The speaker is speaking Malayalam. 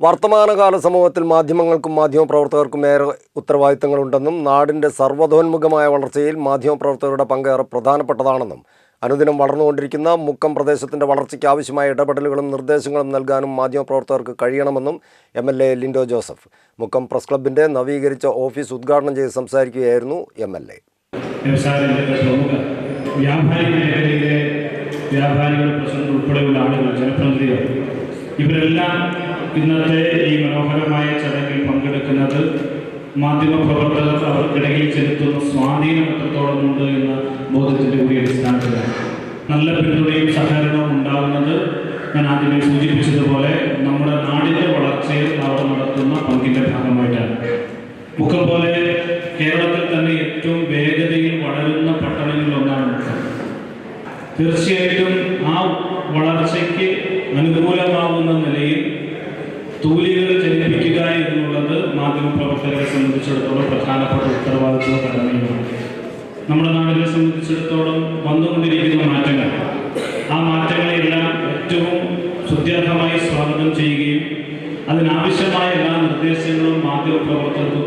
വർത്തമാനകാല സമൂഹത്തിൽ മാധ്യമങ്ങൾക്കും മാധ്യമപ്രവർത്തകർക്കും ഏറെ ഉത്തരവാദിത്തങ്ങളുണ്ടെന്നും നാടിന്റെ സർവതോന്മുഖമായ വളർച്ചയിൽ മാധ്യമപ്രവർത്തകരുടെ പങ്ക് ഏറെ പ്രധാനപ്പെട്ടതാണെന്നും അനുദിനം വളർന്നുകൊണ്ടിരിക്കുന്ന മുക്കം പ്രദേശത്തിന്റെ വളർച്ചയ്ക്ക് ആവശ്യമായ ഇടപെടലുകളും നിർദ്ദേശങ്ങളും നൽകാനും മാധ്യമപ്രവർത്തകർക്ക് കഴിയണമെന്നും M L A Lindo Joseph Mukkam press ക്ലബിന്റെ നവീകരിച്ച ഓഫീസ് ഉദ്ഘാടനം ചെയ്ത് സംസാരിക്കുകയായിരുന്നു എം എൽ എ. മേഖലയിലെ ഇവരെല്ലാം ഇന്നത്തെ ഈ മനോഹരമായ ചടങ്ങിൽ പങ്കെടുക്കുന്നത് മാധ്യമപ്രവർത്തകർ അവർക്കിടയിൽ ചെലുത്തുന്ന സ്വാധീനം എത്രത്തോളം ഉണ്ട് എന്ന ബോധത്തിന്റെ കൂടി അടിസ്ഥാനത്തിലാണ്. നല്ല പിന്തുണയും സഹകരണവും ഉണ്ടാകുന്നത് ഞാൻ ആദ്യമേ സൂചിപ്പിച്ചതുപോലെ നമ്മുടെ നാടിന്റെ വളർച്ചയിൽ അവർ നടത്തുന്ന പങ്കിന്റെ ഭാഗമായിട്ടാണ്. മുഖം പോലെ കേരളത്തിൽ തന്നെ ഏറ്റവും വേഗതയിൽ വളരുന്ന പട്ടണങ്ങളിൽ ഒന്നാണ് തീർച്ചയായിട്ടും ആ വളർച്ചയ്ക്ക് മാധ്യമപ്രവർത്തകരെ സംബന്ധിച്ചിടത്തോളം പ്രധാനപ്പെട്ട ഉത്തരവാദിത്വ കടമയാണ് നമ്മുടെ നാടിനെ സംബന്ധിച്ചിടത്തോളം വന്നുകൊണ്ടിരിക്കുന്ന മാറ്റങ്ങൾ. ആ മാറ്റങ്ങളെല്ലാം ഏറ്റവും സുദ്യാർഹമായി സ്വാഗതം ചെയ്യുകയും അതിനാവശ്യമായ എല്ലാ നിർദ്ദേശങ്ങളും മാധ്യമപ്രവർത്തകർക്ക്